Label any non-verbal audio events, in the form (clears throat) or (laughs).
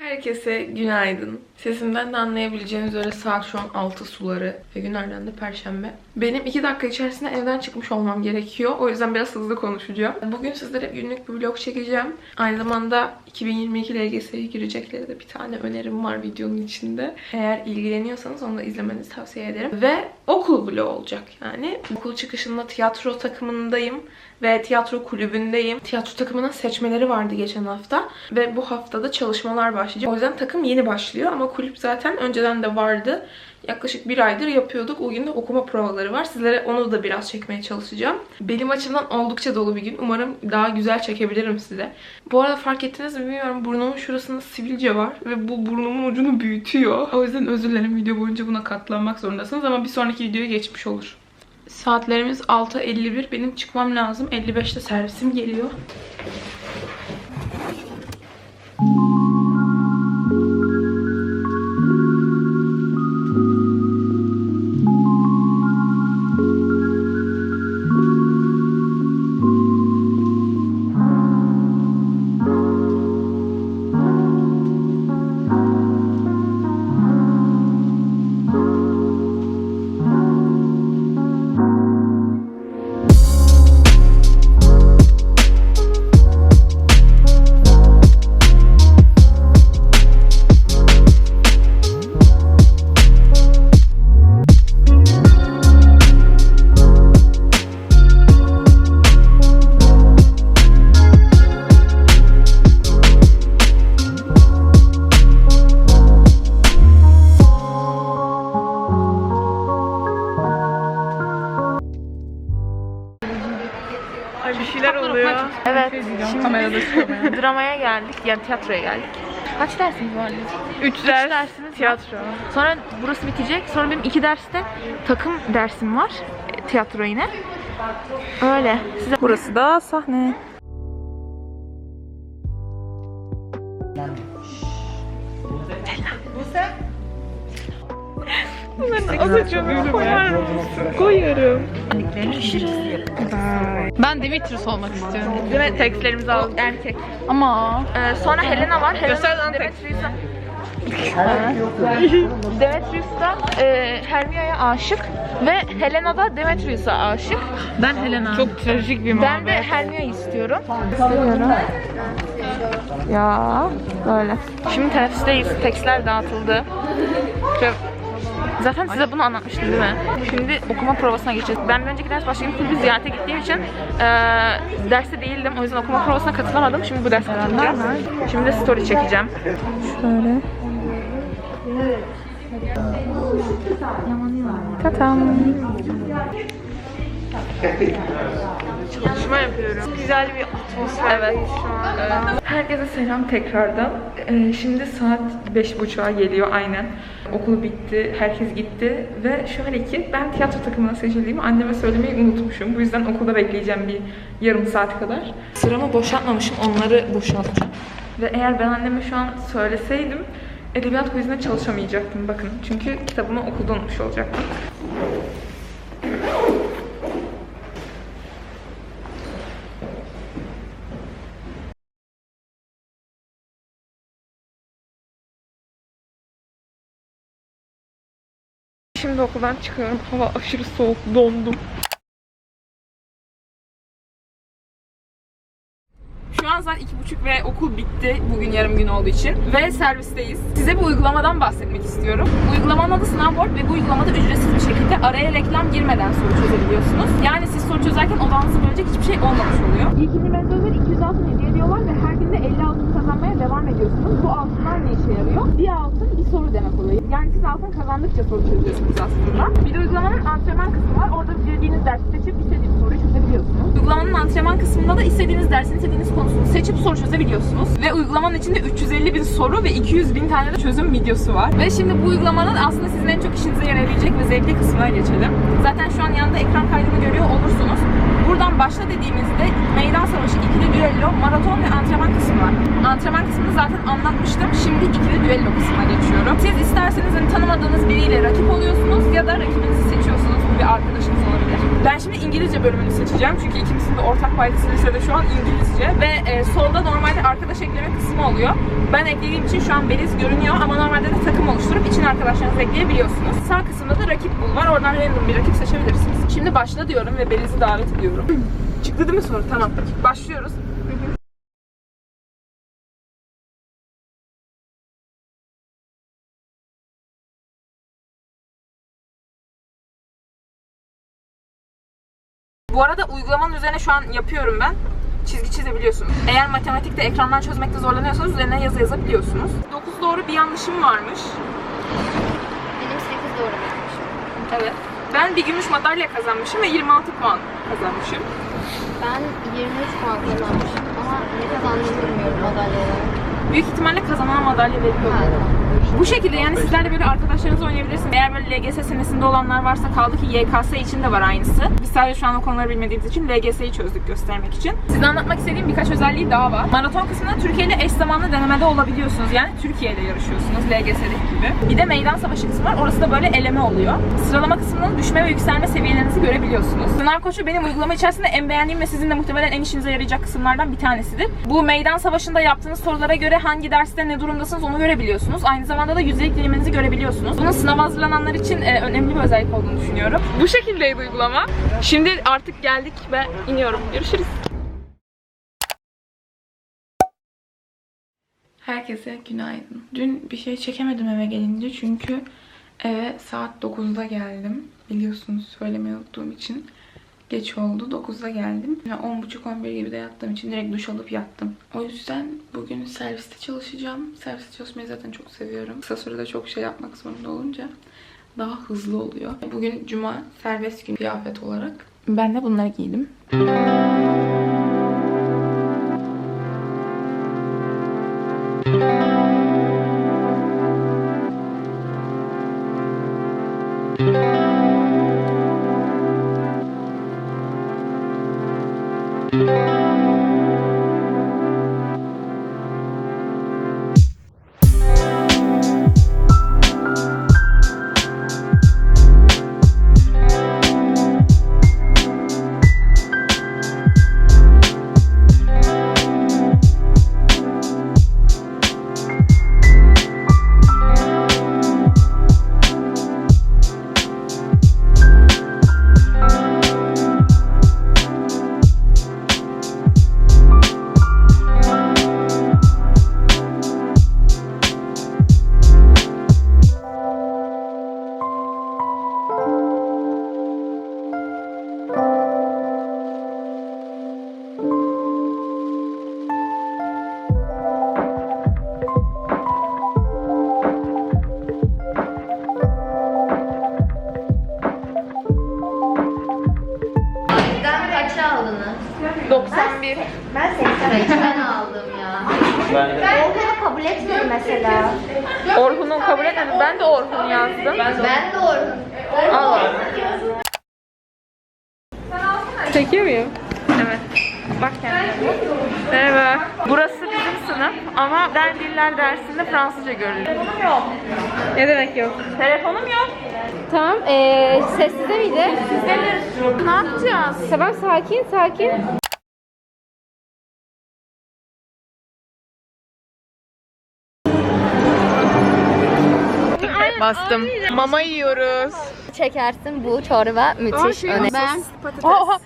Herkese günaydın. Sesimden de anlayabileceğiniz üzere saat şu an 6 suları ve günlerden de perşembe. Benim 2 dakika içerisinde evden çıkmış olmam gerekiyor. O yüzden biraz hızlı konuşacağım. Bugün sizlere günlük bir vlog çekeceğim. Aynı zamanda 2022 LGS'ye gireceklere de bir tane önerim var videonun içinde. Eğer ilgileniyorsanız onu da izlemenizi tavsiye ederim. Ve okul vlogu olacak yani. Okul çıkışında tiyatro takımındayım ve tiyatro kulübündeyim. Tiyatro takımının seçmeleri vardı geçen hafta ve bu haftada çalışmalar başlayacak. O yüzden takım yeni başlıyor ama kulüp zaten önceden de vardı. Yaklaşık bir aydır yapıyorduk. O gün de okuma provaları var. Sizlere onu da biraz çekmeye çalışacağım. Benim açımdan oldukça dolu bir gün. Umarım daha güzel çekebilirim size. Bu arada fark ettiniz mi bilmiyorum. Burnumun şurasında sivilce var ve bu burnumun ucunu büyütüyor. O yüzden özür dilerim video boyunca buna katlanmak zorundasınız ama bir sonraki videoya geçmiş olur. Saatlerimiz 6.51. Benim çıkmam lazım. 55'te servisim geliyor. Ay bir şeyler oluyor. Evet. Şimdi kamerada. (laughs) Dramaya geldik. Yani tiyatroya geldik. Kaç dersiniz var? 3 ders dersiniz var. tiyatro. Sonra burası bitecek. Sonra benim iki derste takım dersim var. E, Tiyatro yine. Öyle. Size Burası da sahne. Koyarım. Ben Demetrius olmak istiyorum. Değil mi? Tekstlerimizi aldık. erkek. Ama Ee, sonra Helena var. Helena Göster lan Demetrius'a Demetrius da e, Hermione'ye aşık ve Helena da Demetrius'a aşık. ben Helena. Çok trajik bir Ben de Hermione istiyorum. İstiyorum. Ya böyle. Şimdi teneffüsteyiz. Tekstler dağıtıldı. Şöyle- Zaten size bunu anlatmıştım değil mi? Şimdi okuma provasına geçeceğiz. Ben önceki ders başka bir kulübü ziyarete gittiğim için eee derste değildim. O yüzden okuma provasına katılamadım. Şimdi bu derse katılacağım. Şimdi de story çekeceğim. Şöyle. Tatam. Çalışma yapıyorum. Güzel bir atmosfer evet. şu an. Herkese selam tekrardan. Ee, Şimdi saat beş buçuğa geliyor aynen. Okul bitti, herkes gitti ve şöyle ki ben tiyatro takımına seçildiğimi anneme söylemeyi unutmuşum. Bu yüzden okulda bekleyeceğim bir yarım saat kadar. Sıramı boşaltmamışım, onları boşaltacağım. Ve eğer ben anneme şu an söyleseydim edebiyat quizine çalışamayacaktım bakın. Çünkü kitabımı okulda unutmuş olacaktım. Şimdi okuldan çıkıyorum. Hava aşırı soğuk. Dondum. Şu an saat iki buçuk ve okul bitti bugün yarım gün olduğu için ve servisteyiz. Size bu uygulamadan bahsetmek istiyorum. Uygulamanın adı Snowboard ve bu uygulamada ücretsiz bir şekilde araya reklam girmeden soru çözebiliyorsunuz. Yani siz soru çözerken odağınızı bölecek hiçbir şey olmamış oluyor. İlk indirmenize özel 200 altın hediye ediyorlar ve her günde 50 altın kazanmaya devam ediyorsunuz. Bu altınlar ne işe yarıyor? Bir altın bir soru demek oluyor. Siz altın kazandıkça soru çözüyorsunuz aslında. Bir de uygulamanın antrenman kısmı var. Orada dilediğiniz dersi seçip istediğiniz soruyu çözebiliyorsunuz. Uygulamanın antrenman kısmında da istediğiniz dersin istediğiniz konusunu seçip soru çözebiliyorsunuz. Ve uygulamanın içinde 350 bin soru ve 200 bin tane de çözüm videosu var. Ve şimdi bu uygulamanın aslında sizin en çok işinize yarayabilecek ve zevkli kısmına geçelim. Zaten şu an yanında ekran kaydını görüyor olursunuz. Buradan başla dediğimizde meydan savaşı, ikili düello, maraton ve antrenman kısmı var. Antrenman kısmını zaten anlatmıştım. Şimdi ikili düello kısmına geçiyorum. Siz isterseniz hani tanımadığınız biriyle rakip oluyorsunuz ya da rakibinizi seçiyorsunuz. Bu bir arkadaşınız olabilir. Ben şimdi Bölümünü seçeceğim. Çünkü ikimizin de ortak paydası lisede şu an İngilizce. Ve e, solda normalde arkadaş ekleme kısmı oluyor. Ben eklediğim için şu an Beliz görünüyor ama normalde de takım oluşturup için arkadaşlarınızı ekleyebiliyorsunuz. Sağ kısımda da rakip bul var. Oradan random bir rakip seçebilirsiniz. Şimdi başla diyorum ve Beliz'i davet ediyorum. (clears throat) Çıktı değil mi soru? Tamam. Başlıyoruz. Bu arada uygulamanın üzerine şu an yapıyorum ben. Çizgi çizebiliyorsunuz. Eğer matematikte ekrandan çözmekte zorlanıyorsanız üzerine yazı yazabiliyorsunuz. 9 doğru bir yanlışım varmış. Benim 8 doğru bilmişim. Evet. Ben bir gümüş madalya kazanmışım ve 26 puan kazanmışım. Ben 23 puan kazanmışım ama ne kazandığımı bilmiyorum madalyayla. Büyük ihtimalle kazanana madalya veriyor. Tamam. Bu şekilde yani sizler de böyle arkadaşlarınızla oynayabilirsiniz. Eğer böyle LGS senesinde olanlar varsa kaldı ki YKS için de var aynısı. Biz sadece şu an o konuları bilmediğimiz için LGS'yi çözdük göstermek için. Size anlatmak istediğim birkaç özelliği daha var. Maraton kısmında Türkiye ile eş zamanlı denemede olabiliyorsunuz. Yani Türkiye ile yarışıyorsunuz LGS'deki gibi. Bir de meydan savaşı kısmı var. Orası da böyle eleme oluyor. Sıralama kısmında düşme ve yükselme seviyelerinizi görebiliyorsunuz. Sınav koçu benim uygulama içerisinde en beğendiğim ve sizin de muhtemelen en işinize yarayacak kısımlardan bir tanesidir. Bu meydan savaşında yaptığınız sorulara göre hangi derste ne durumdasınız onu görebiliyorsunuz. Aynı zamanda da yüzdelik diliminizi görebiliyorsunuz. Bunun sınav hazırlananlar için e, önemli bir özellik olduğunu düşünüyorum. Bu şekildeydi uygulama. Şimdi artık geldik ve iniyorum. Görüşürüz. Herkese günaydın. Dün bir şey çekemedim eve gelince çünkü eve saat 9'da geldim. Biliyorsunuz söylemeyi unuttuğum için geç oldu. 9'da geldim. Ve 10.30-11 gibi de yattığım için direkt duş alıp yattım. O yüzden bugün serviste çalışacağım. Serviste çalışmayı zaten çok seviyorum. Kısa sürede çok şey yapmak zorunda olunca daha hızlı oluyor. Bugün cuma serbest gün kıyafet olarak. Ben de bunları giydim. 91. Ben 80 aldım ya. Orhun'u kabul etmedi mesela. Orhun'u kabul etmedi. Ben de Orhun yazdım. Ben de Orhun. Allah. Çekiyor muyum? Evet. Bak kendine. Merhaba. Burası bizim sınıf ama den diller dersinde Fransızca görülüyor. Telefonum yok. Ne demek yok? Telefonum yok. Tamam, ee, sessizde miydi? Sizdedir. Ne yapacağız? Tamam, sakin, sakin. Bastım. Mama yiyoruz. Çekersin bu çorba müthiş öne. Ben Oha.